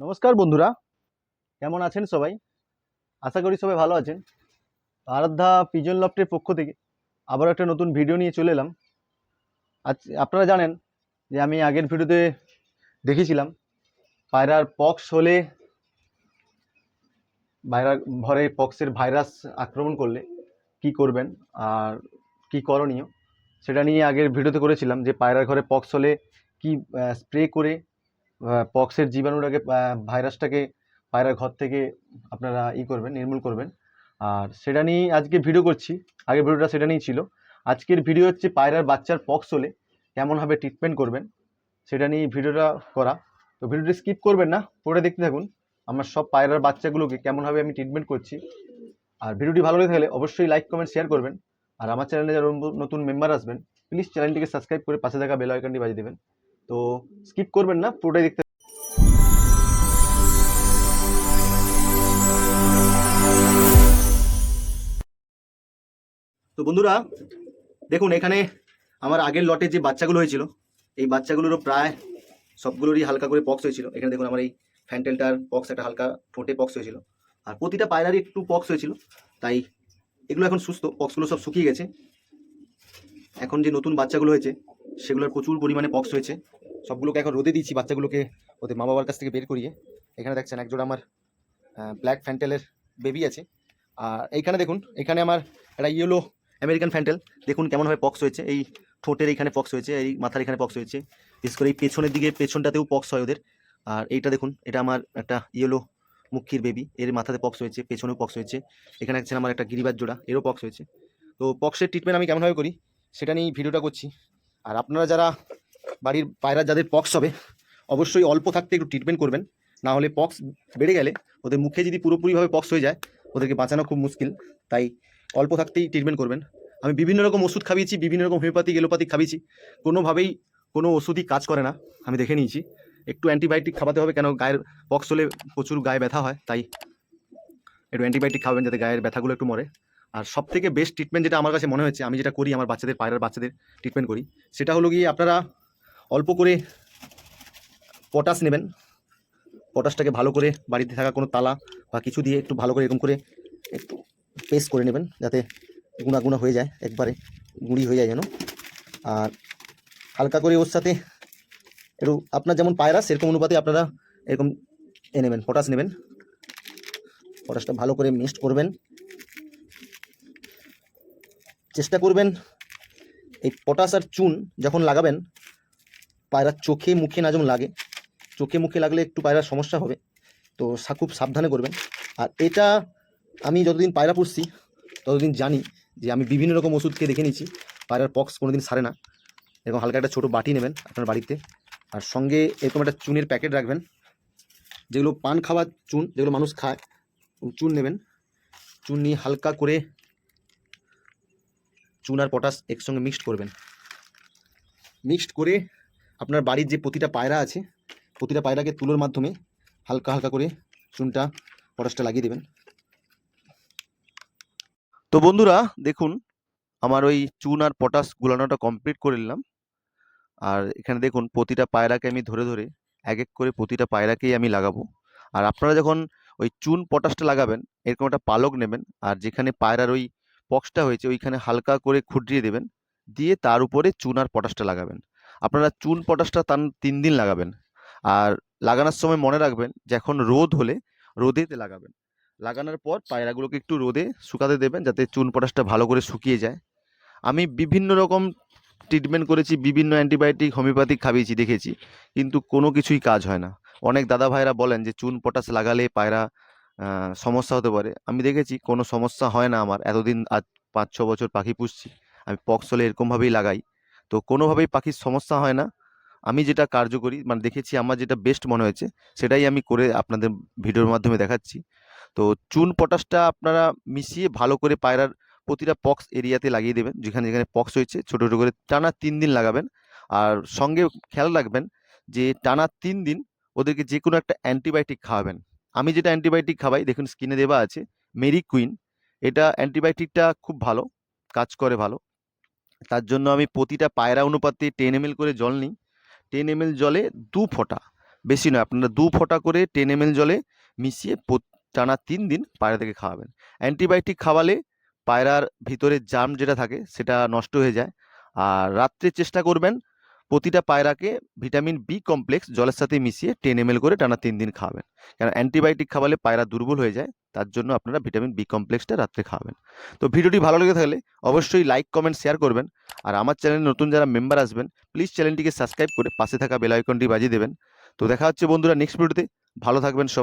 নমস্কার বন্ধুরা। কেমন আছেন সবাই? আশা করি সবাই ভালো আছেন। আরাধ্যা পিজন লফটের পক্ষ থেকে আবার একটা নতুন ভিডিও নিয়ে চলে এলাম। আজ আপনারা জানেন যে আমি আগের ভিডিওতে দেখেছিলাম পায়রার পক্স হলে পায়রা ঘরে পক্সের ভাইরাস আক্রমণ করলে কি করবেন আর কি করণীয়, সেটা নিয়ে আগের ভিডিওতে করেছিলাম যে পায়রার ঘরে পক্স হলে কি স্প্রে করে পক্সের জীবাণুটাকে ভাইরাসটাকে পায়রার ঘর থেকে আপনারা ই করবেন, নির্মূল করবেন। আর সেটা নিয়েই আজকে ভিডিও করছি। আগের ভিডিওটা সেটা নিয়েই ছিল। আজকের ভিডিও হচ্ছে পায়রার বাচ্চার পক্স হলে কেমনভাবে ট্রিটমেন্ট করবেন, সেটা নিয়ে ভিডিওটা করা। তো ভিডিওটি স্কিপ করবেন না পরে দেখতে থাকুন। আমার সব পায়রার বাচ্চাগুলোকে কেমনভাবে আমি ট্রিটমেন্ট করছি। আর ভিডিওটি ভালো লেগে থাকলে অবশ্যই লাইক কমেন্ট শেয়ার করবেন। আর আমার চ্যানেলে যারা নতুন মেম্বার আসবেন প্লিজ চ্যানেলটিকে সাবস্ক্রাইব করে পাশে থাকা বেল আইকনটি বাজিয়ে দেবেন। তো স্কিপ করবেন না, পুরোটাই দেখতে তো বন্ধুরা, দেখুন এখানে আমার আগের লটে যে বাচ্চাগুলো হয়েছিল, এই বাচ্চাগুলোরও প্রায় সবগুলোরই হালকা করে পক্স হয়েছিল। এখানে দেখুন আমার এই ফ্যান্টেলটার পক্স একটা হালকা ঠোঁটে পক্স হয়েছিল। আর প্রতিটা পায়রারই একটু পক্স হয়েছিল, তাই এগুলো এখন সুস্থ পক্সগুলো সব শুকিয়ে গেছে। এখন যে নতুন বাচ্চাগুলো হয়েছে সেগুলোর প্রচুর পরিমাণে পক্স হয়েছে। সবগুলোকে এখন রোদে দিচ্ছি বাচ্চাগুলোকে, ওদের মা বাবার কাছ থেকে বের করিয়ে। এখানে দেখছেন একজোড়া আমার ব্ল্যাক ফ্যান্টেলের বেবি আছে। আর এইখানে দেখুন, এখানে আমার একটা ইয়েলো আমেরিকান ফ্যান্টেল দেখুন কেমনভাবে পক্স হয়েছে। এই ঠোঁটের এইখানে পক্স হয়েছে, এই মাথার এখানে পক্স হয়েছে। বিশেষ করে এই পেছনের দিকে, পেছনটাতেও পক্স হয় ওদের। আর এইটা দেখুন, এটা আমার একটা ইয়েলো মুখির বেবি এর মাথাতে পক্স হয়েছে, পেছনেও পক্স হয়েছে। এখানে আছে আমার একটা গিরিবাজ জোড়া, এরও পক্স হয়েছে। তো পক্সের ট্রিটমেন্ট আমি কেমনভাবে করি, সেটা নিয়েই ভিডিওটা করছি। আর আপনারা যারা বাড়ির পায়রা যাদের পক্স হবে, অবশ্যই অল্প থাকতে একটু ট্রিটমেন্ট করবেন। না হলে পক্স বেড়ে গেলে ওদের মুখে যদি পুরোপুরিভাবে পক্স হয়ে যায়, ওদেরকে বাঁচানো খুব মুশকিল। তাই অল্প থাকতেই ট্রিটমেন্ট করবেন। আমি বিভিন্ন রকম ওষুধ খাবিয়েছি বিভিন্ন রকম হোমিওপ্যাথিক এলোপ্যাথিক খাবিয়েছি কোনোভাবেই কোনো ওষুধই কাজ করে না। আমি দেখে নিয়েছি। একটু অ্যান্টিবায়োটিক খাওয়াতে হবে কেন? গায়ের পক্স হলে প্রচুর গায়ে ব্যথা হয়, তাই একটু অ্যান্টিবায়োটিক খাবেন যাতে গায়ের ব্যথাগুলো একটু মরে। আর সব থেকে বেস্ট ট্রিটমেন্ট যেটা আমার কাছে মনে হয়েছে, আমি যেটা করি আমার বাচ্চাদের, পায়রার বাচ্চাদের ট্রিটমেন্ট করি, সেটা হলো গিয়ে আপনারা অল্প করে পটাশ নেবেন। পটাশটাকে ভালো করে বাড়িতে থাকা কোনো তালা বা কিছু দিয়ে একটু ভালো করে এরকম করে একটু পেস্ট করে নেবেন, যাতে গুঁড়া গুঁড়া হয়ে যায়, একবারে গুঁড়ি হয়ে যায় যেন। আর হালকা করে ওর সাথে একটু আপনার যেমন পায়রা, সেরকম অনুপাতে আপনারা এরকম এ নেবেন পটাশ নেবেন। পটাশটা ভালো করে মিক্সড করবেন। চেষ্টা করবেন এই পটাশ আর চুন যখন লাগাবেন, পায়রার চোখে মুখে না যেমন লাগে, চোখে মুখে লাগলে একটু পায়রার সমস্যা হবে। তো খুব সাবধানে করবেন। আর এটা আমি যতদিন পায়রা পুষছি, ততদিন জানি যে আমি বিভিন্ন রকম ওষুধ খেয়ে দেখে নিয়েছি, পায়রার পক্স কোনো দিন সারে না। এরকম হালকা একটা ছোটো বাটি নেবেন আপনার বাড়িতে। আর সঙ্গে এরকম একটা চুনের প্যাকেট রাখবেন। যেগুলো পান খাওয়ার চুন, যেগুলো মানুষ খায়, চুন নেবেন। চুন নিয়ে হালকা করে চুন আর পটাশ একসঙ্গে মিক্সড করবেন। মিক্সড করে আপনার বাড়ির যে প্রতিটা পায়রা আছে, প্রতিটা পায়রাকে তুলোর মাধ্যমে হালকা হালকা করে চুনটা, পটাশটা লাগিয়ে দেবেন। তো বন্ধুরা, দেখুন, আমার ওই চুন আর পটাশ গুলানোটা কমপ্লিট করে নিলাম। আর এখানে দেখুন, প্রতিটা পায়রাকে আমি ধরে ধরে এক এক করে প্রতিটা পায়রাকেই আমি লাগাবো। আর আপনারা যখন ওই চুন পটাশটা লাগাবেন, এরকম একটা পালক নেবেন, আর যেখানে পায়রার ওই পক্সটা হয়েছে ওইখানে হালকা করে খুঁটিয়ে দেবেন। দিয়ে তার উপরে চুন আর পটাশটা লাগাবেন। আপনারা চুন পটাশটা তার তিন দিন লাগাবেন। আর লাগানোর সময় মনে রাখবেন যে এখন রোদ হলে রোদেতে লাগাবেন। লাগানোর পর পায়রাগুলোকে একটু রোদে শুকাতে দেবেন যাতে চুন পটাশটা ভালো করে শুকিয়ে যায়। আমি বিভিন্ন রকম ট্রিটমেন্ট করেছি, বিভিন্ন অ্যান্টিবায়োটিক হোমিওপ্যাথিক খাবিয়েছি দেখেছি। কিন্তু কোনো কিছুই কাজ হয় না। অনেক দাদা ভাইরা বলেন যে চুন পটাশ লাগালে পায়রা সমস্যা হতে পারে। আমি দেখেছি কোনো সমস্যা হয় না আমার। এতদিন আজ পাঁচ, ছ বছর পাখি পুষছি। আমি পক্স হলে এরকমভাবেই লাগাই। তো কোনোভাবেই পাখির সমস্যা হয় না। আমি যেটা কার্যকরী মানে দেখেছি আমার যেটা বেস্ট মনে হয়েছে, সেটাই আমি করে আপনাদের ভিডিওর মাধ্যমে দেখাচ্ছি। তো চুন পটাশটা আপনারা মিশিয়ে ভালো করে পায়রার প্রতিটা পক্স এরিয়াতে লাগিয়ে দেবেন। যেখানে যেখানে পক্স হয়েছে, ছোটো ছোটো করে টানা তিন দিন লাগাবেন। আর সঙ্গে খেয়াল রাখবেন যে টানা তিন দিন ওদেরকে যে কোনো একটা অ্যান্টিবায়োটিক খাওয়াবেন। আমি যেটা অ্যান্টিবায়োটিক খাওয়াই দেখুন স্কিনে দেওয়া আছে, মেরি কুইন। এটা অ্যান্টিবায়োটিকটা খুব ভালো, কাজ করে ভালো। তার জন্য আমি প্রতিটা পায়রা অনুপাতে টেন এম করে জল নিই। টেন এম জলে দু ফোঁটা, বেশি নয়, আপনারা দু ফোঁটা করে টেন এম জলে মিশিয়ে টানা তিন দিন পায়রাদেরকে খাওয়াবেন। অ্যান্টিবায়োটিক খাওয়ালে পায়রার ভিতরে জাম যেটা থাকে, সেটা নষ্ট হয়ে যায়। আর রাত্রে চেষ্টা করবেন প্রতিটা পায়রাকে ভিটামিন বি কমপ্লেক্স জলের সাথে মিশিয়ে টেন এম করে টানা তিন দিন খাওয়াবেন। কারণ অ্যান্টিবায়োটিক খাওয়ালে পায়রা দুর্বল হয়ে যায়, তার জন্য আপনারা ভিটামিন বি কমপ্লেক্সটা রাত্রে খাওয়াবেন। তো ভিডিওটি ভালো লেগে থাকলে অবশ্যই লাইক কমেন্ট শেয়ার করবেন। আর আমার চ্যানেলে নতুন যারা মেম্বার আসবেন প্লিজ চ্যানেলটিকে সাবস্ক্রাইব করে পাশে থাকা বেল আইকনটি বাজিয়ে দেবেন। তো দেখা হচ্ছে বন্ধুরা নেক্সট ভিডিওতে ভালো থাকবেন সব